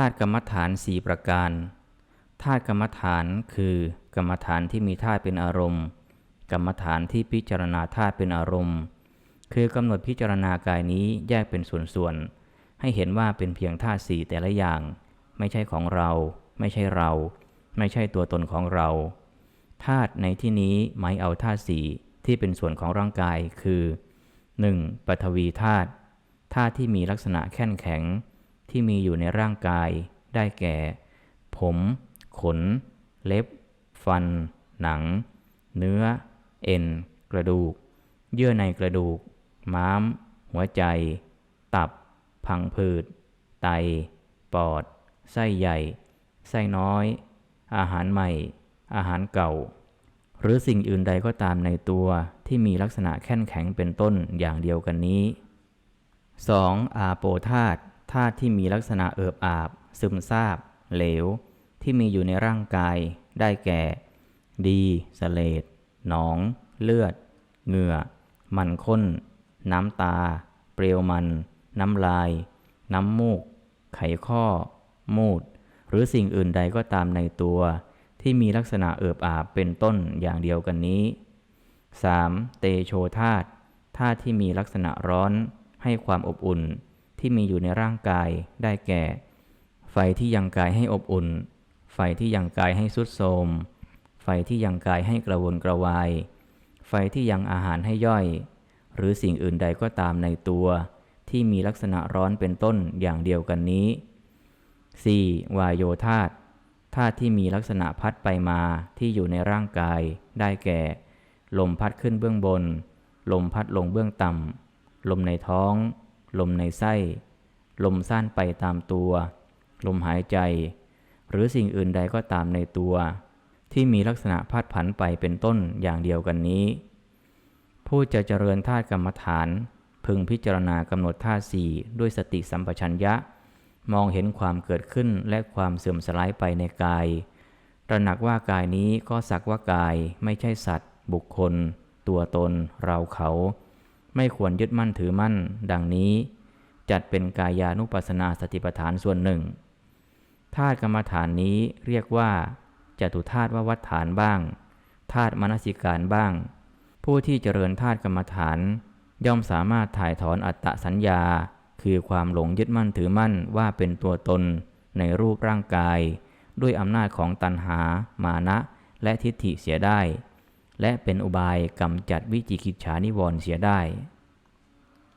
ธาตุกรรมฐานสี่ประการ ธาตุกรรมฐานคือกรรมฐานที่มีธาตุเป็นอารมณ์ กรรมฐานที่พิจารณาธาตุเป็นอารมณ์ คือกำหนดพิจารณากายนี้แยกเป็นส่วนๆ ให้เห็นว่าเป็นเพียงธาตุสี่แต่ละอย่าง ไม่ใช่ของเรา ไม่ใช่เรา ไม่ใช่ตัวตนของเรา ธาตุในที่นี้หมายเอาธาตุสี่ที่เป็นส่วนของร่างกายคือ 1. ปฐวีธาตุ ธาตุที่มีลักษณะแข็งแข็ง ที่มีอยู่ในร่างกายได้แก่ ผม ขน เล็บ ฟัน หนัง เนื้อ เอ็น กระดูก เยื่อในกระดูก ม้าม หัวใจ ตับ พังผืด ไต ปอด ไส้ใหญ่ ไส้น้อย อาหารใหม่ อาหารเก่า หรือสิ่งอื่นใดก็ตามในตัวที่มีลักษณะแข็งแข็งเป็นต้นอย่างเดียวกันนี้ 2. อาโปธาตุ ธาตุที่มีลักษณะเอิบอาบ ซึมซาบ เหลว ที่มีอยู่ในร่างกายได้แก่ ดีสเลดหนอง เลือด เหงื่อ มันข้น น้ำตา เปรียวมัน น้ำลาย น้ำมูก ไขข้อ มูด หรือสิ่งอื่นใดก็ตามในตัว ที่มีลักษณะเอิบอาบเป็นต้นอย่างเดียวกันนี้ 3. เตโชธาตุธาตุที่มีลักษณะร้อนให้ความอบอุ่น ที่มีอยู่ในร่างกายได้แก่ ไฟที่ยังกายให้อบอุ่น ไฟที่ยังกายให้สุดโทมไฟที่ยังกายให้กระวนกระวาย ไฟที่ยังอาหารให้ย่อย หรือสิ่งอื่นใดก็ตามในตัว ที่มีลักษณะร้อนเป็นต้นอย่างเดียวกันนี้ 4. วายโยธาตธาตุที่มีลักษณะพัดไปมาที่อยู่ในร่างกาย ได้แก่ ลมพัดขึ้นเบื้องบน ลมพัดลงเบื้องต่ำลมในท้อง ลมในไส้ ลมสั้นไปตามตัว ลมหายใจ หรือสิ่งอื่นใดก็ตามในตัว ที่มีลักษณะพัดผันไปเป็นต้นอย่างเดียวกันนี้ ผู้จะเจริญธาตุกรรมฐาน พึงพิจารณากำหนดธาตุสี่ด้วยสติสัมปชัญญะ มองเห็นความเกิดขึ้นและความเสื่อมสลายไปในกาย ตระหนักว่ากายนี้ก็สักว่ากายไม่ใช่สัตว์ บุคคล ตัวตน เราเขา ไม่ควรยึดมั่นถือมั่น ดังนี้ จัดเป็นกายานุปัสนาสติปัฏฐานส่วนหนึ่งธาตุกรรมฐานนี้เรียกว่าจตุธาตุววัฏฐานบ้างธาตุมนสิการบ้าง ผู้ที่เจริญธาตุกรรมฐาน ย่อมสามารถถ่ายถอนอัตตสัญญา คือความหลงยึดมั่นถือมั่นว่าเป็นตัวตนในรูปร่างกาย ด้วยอำนาจของตัณหา มานะ และทิฏฐิเสียได้ และเป็นอุบายกำจัดวิจิกิจฉานิวรณ์เสียได้